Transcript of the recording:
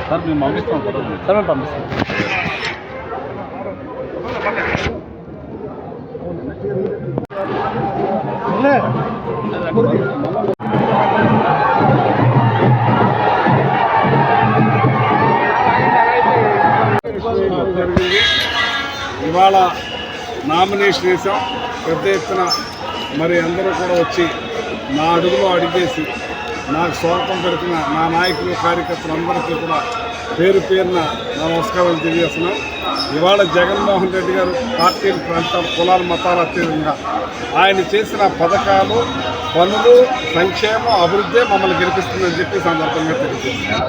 Sir మేము పంపిస్తాం sir మేము పంపిస్తాం. జరిగింది ఇవాళ నామినేషన్ వేసాం పెద్ద ఎత్తున మరి అందరూ కూడా వచ్చి నా అడుగులో అడిగేసి నాకు స్వాగతం పెడుతున్న నా నాయకులు కార్యకర్తలందరికీ కూడా పేరు పేరున నా నమస్కారాలు తెలియజేస్తున్నాం. ఇవాళ జగన్మోహన్ రెడ్డి గారు పార్టీలు ప్రాంతం కులాల మతాల అత్యధికంగా ఆయన చేసిన పథకాలు పనులు సంక్షేమం అభివృద్ధి మమ్మల్ని గెలిపిస్తుందని చెప్పి సందర్భంగా తెలియజేస్తున్నారు